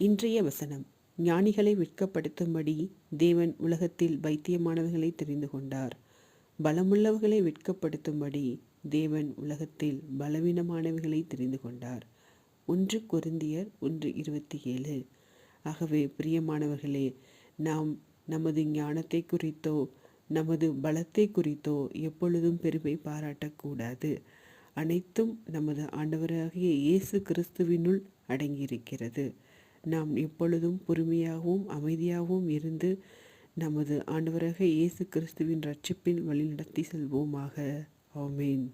இன்றைய வசனம் ஞானிகளை வெட்கப்படுத்தும்படி தேவன் உலகத்தில் பைத்தியமானவர்களை தெரிந்து கொண்டார். பலமுள்ளவர்களை வெட்கப்படுத்தும்படி தேவன் உலகத்தில் பலவீனமானவர்களை தெரிந்து கொண்டார். ஒன்று கொருந்தியர் ஒன்று இருபத்தி ஏழு ஆகவே பிரியமானவர்களே நாம் நமது ஞானத்தை குறித்தோ நமது பலத்தை குறித்தோ எப்பொழுதும் பெருமை பாராட்டக்கூடாது. அனைத்தும் நமது ஆண்டவராகிய இயேசு கிறிஸ்துவினுள் அடங்கியிருக்கிறது. நாம் எப்பொழுதும் பொறுமையாகவும் அமைதியாகவும் இருந்து நமது ஆண்டவராக இயேசு கிறிஸ்துவின் ரட்சிப்பில் வழிநடத்தி செல்வோமாக. ஆமேன்.